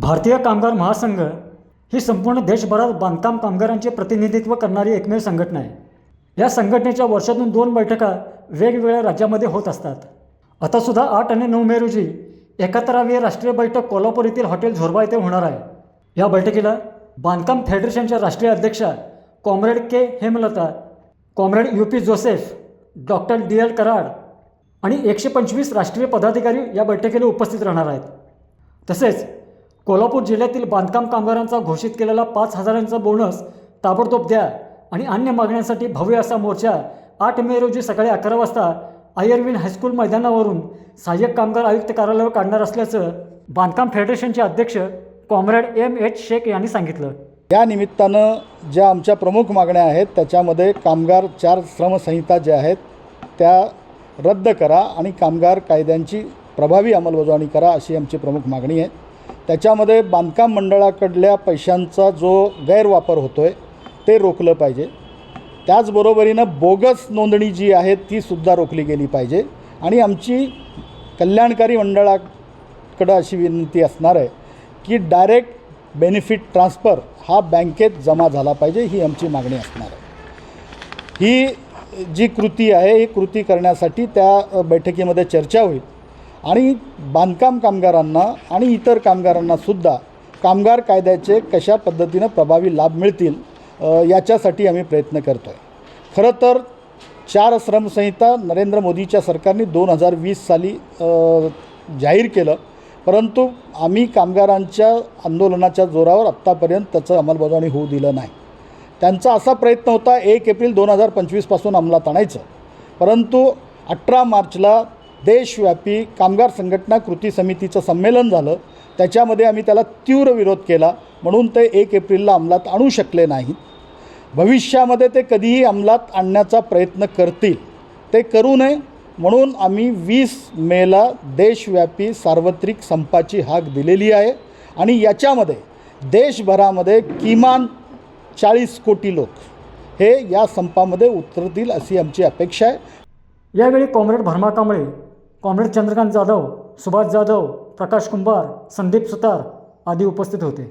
भारतीय कामगार महासंघ ही संपूर्ण देशभरात बांधकाम कामगारांचे प्रतिनिधित्व करणारी एकमेव संघटना आहे. या संघटनेच्या वर्षातून दोन बैठका वेगवेगळ्या राज्यामध्ये होत असतात. आतासुद्धा आठ आणि नऊ मे रोजी एकाहत्तरावी राष्ट्रीय बैठक कोल्हापूर येथील हॉटेल झोरबा येथे होणार आहे. या बैठकीला बांधकाम फेडरेशनच्या राष्ट्रीय अध्यक्षा comrade K. Hemlata comrade U. P. Joseph doctor D. L. Karad आणि एकशे पंचवीस राष्ट्रीय पदाधिकारी या बैठकीला उपस्थित राहणार आहेत. तसेच कोल्हापूर जिल्ह्यातील बांधकाम कामगारांचा घोषित केलेला पाच हजारांचा बोनस ताबडतोब द्या आणि अन्य मागण्यांसाठी भव्य असा मोर्चा आठ मे रोजी सकाळी अकरा वाजता आयर्विन हायस्कूल मैदानावरून सहाय्यक कामगार आयुक्त कार्यालयावर काढणार असल्याचं बांधकाम फेडरेशनचे अध्यक्ष कॉम्रेड एम एच शेख यांनी सांगितलं. या निमित्तानं ज्या आमच्या प्रमुख मागण्या आहेत त्याच्यामध्ये कामगार चार श्रमसंहिता ज्या आहेत त्या रद्द करा आणि कामगार कायद्यांची प्रभावी अंमलबजावणी करा अशी आमची प्रमुख मागणी आहे. त्याच्यामध्ये बांधकाम मंडळाकडल्या पैशांचा जो गैरवापर होतो आहे ते रोखलं पाहिजे. त्याचबरोबरीनं बोगस नोंदणी जी आहे ती सुद्धा रोखली गेली पाहिजे. आणि आमची कल्याणकारी मंडळाकडं अशी विनंती असणार आहे की डायरेक्ट बेनिफिट ट्रान्सफर हा बँकेत जमा झाला पाहिजे ही आमची मागणी असणार आहे. ही जी कृती आहे ही कृती करण्यासाठी त्या बैठकीमध्ये चर्चा होईल. आणि बांधकाम कामगारांना आणि इतर कामगारांना सुद्धा कामगार कायद्याचे कशा पद्धतीनं प्रभावी लाभ मिळतील याच्यासाठी आम्ही प्रयत्न करतो आहे खरं तर चार श्रमसंहिता नरेंद्र मोदीच्या सरकारने दोन हजार वीस साली जाहीर केलं. परंतु आम्ही कामगारांच्या आंदोलनाच्या जोरावर आत्तापर्यंत त्याचं अंमलबजावणी होऊ दिलं नाही. त्यांचा असा प्रयत्न होता एक एप्रिल दोन हजार पंचवीसपासून अंमलात आणायचं. परंतु अठरा मार्चला देशव्यापी कामगार संघटना कृती समितीचं संमेलन झालं. त्याच्यामध्ये आम्ही त्याला तीव्र विरोध केला. म्हणून ते एक एप्रिलला अंमलात आणू शकले नाहीत. भविष्यामध्ये ते कधीही अंमलात आणण्याचा प्रयत्न करतील. ते करू नये. म्हणून आम्ही वीस मेला देशव्यापी सार्वत्रिक संपाची हाक दिलेली आहे. आणि याच्यामध्ये देशभरामध्ये किमान चाळीस कोटी लोक हे या संपामध्ये उतरतील अशी आमची अपेक्षा आहे. यावेळी कॉम्रेड भरमा कांबळे कॉम्रेड चंद्रकांत जाधव सुभाष जाधव प्रकाश कुंभार संदीप सुतार आदी उपस्थित होते.